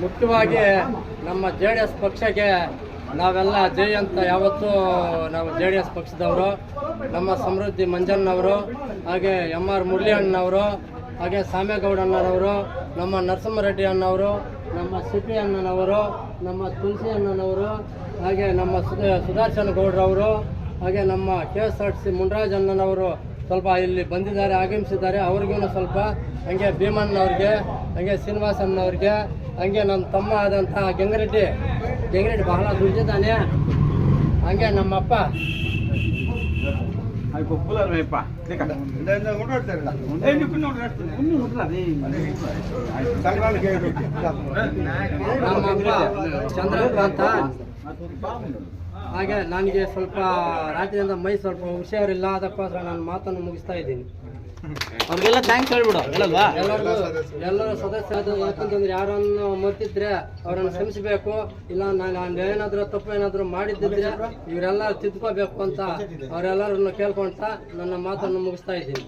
ಮುಖ್ಯವಾಗಿ ನಮ್ಮ J D S ಪಕ್ಷಕ್ಕೆ ನಾವೆಲ್ಲ ಜೈ ಅಂತ ಯಾವತ್ತೂ ನಾವು ಜೆ ಡಿ ಎಸ್ ಪಕ್ಷದವರು, ನಮ್ಮ ಸಮೃದ್ಧಿ ಮಂಜಣ್ಣವರು, ಹಾಗೆ ಎಂ ಆರ್ ಮುರಳಿ ಅಣ್ಣವರು ಹಾಗೆ ಸಾಮೇಗೌಡ ಅಣ್ಣನವರು ನಮ್ಮ ನರಸಿಂಹರೆಡ್ಡಿ ಅಣ್ಣವರು, ನಮ್ಮ ಸಿಪಿ ಅಣ್ಣನವರು, ನಮ್ಮ ತುಳಸಿ ಅಣ್ಣನವರು, ಹಾಗೆ ನಮ್ಮ ಸುದರ್ಶನ ಗೌಡ್ರವರು, ಹಾಗೆ ನಮ್ಮ K S R C Munraj ಅಣ್ಣನವರು ಸ್ವಲ್ಪ ಇಲ್ಲಿ ಬಂದಿದ್ದಾರೆ, ಆಗಮಿಸಿದ್ದಾರೆ. ಅವ್ರಿಗೂ ಸ್ವಲ್ಪ ಹಂಗೆ ಭೀಮಣ್ಣವ್ರಿಗೆ, ಹಂಗೆ ಶ್ರೀನಿವಾಸಣ್ಣವ್ರಿಗೆ, ಹಂಗೆ ನಮ್ಮ ತಮ್ಮ ಆದಂಥ ಗಂಗರೆಡ್ಡಿ ಗಂಗರೆಡ್ಡಿ ಬಹಳ ದುಡ್ಡಿದ್ದಾನೆ ಹಂಗೆ ನಮ್ಮಪ್ಪ. ನಮ್ಮಪ್ಪ ಚಂದ್ರಕಾಂತ. ಹಾಗೆ ನನಗೆ ಸ್ವಲ್ಪ ರಾತ್ರಿಯಿಂದ ಮೈ ಸ್ವಲ್ಪ ಹುಷಾರಿಲ್ಲ ಅದಕ್ಕೋಸ್ಕರ ನಾನು ಮಾತನ್ನು ಮುಗಿಸ್ತಾ ಇದ್ದೀನಿ. ಅವ್ರಿಗೆಲ್ಲ ಥ್ಯಾಂಕ್ಸ್ ಹೇಳ್ಬಿಡು ಹೇಳಲ್ವಾ? ಎಲ್ಲರಿಗೂ ಎಲ್ಲರೂ ಸದಸ್ಯ ಅದು ಯಾಕಂತಂದ್ರೆ ಯಾರನ್ನು ಮರ್ತಿದ್ರೆ ಅವರನ್ನು ಕ್ಷಮಿಸಬೇಕು ಇಲ್ಲ ನಾನು ಏನಾದರೂ ತಪ್ಪು ಏನಾದರೂ ಮಾಡಿದ್ದಿದ್ರೆ ಇವರೆಲ್ಲ ತಿದ್ಕೋಬೇಕು ಅಂತ ಅವರೆಲ್ಲರನ್ನು ಕೇಳ್ಕೊಂತ ನನ್ನ ಮಾತನ್ನು ಮುಗಿಸ್ತಾ ಇದ್ದೀನಿ.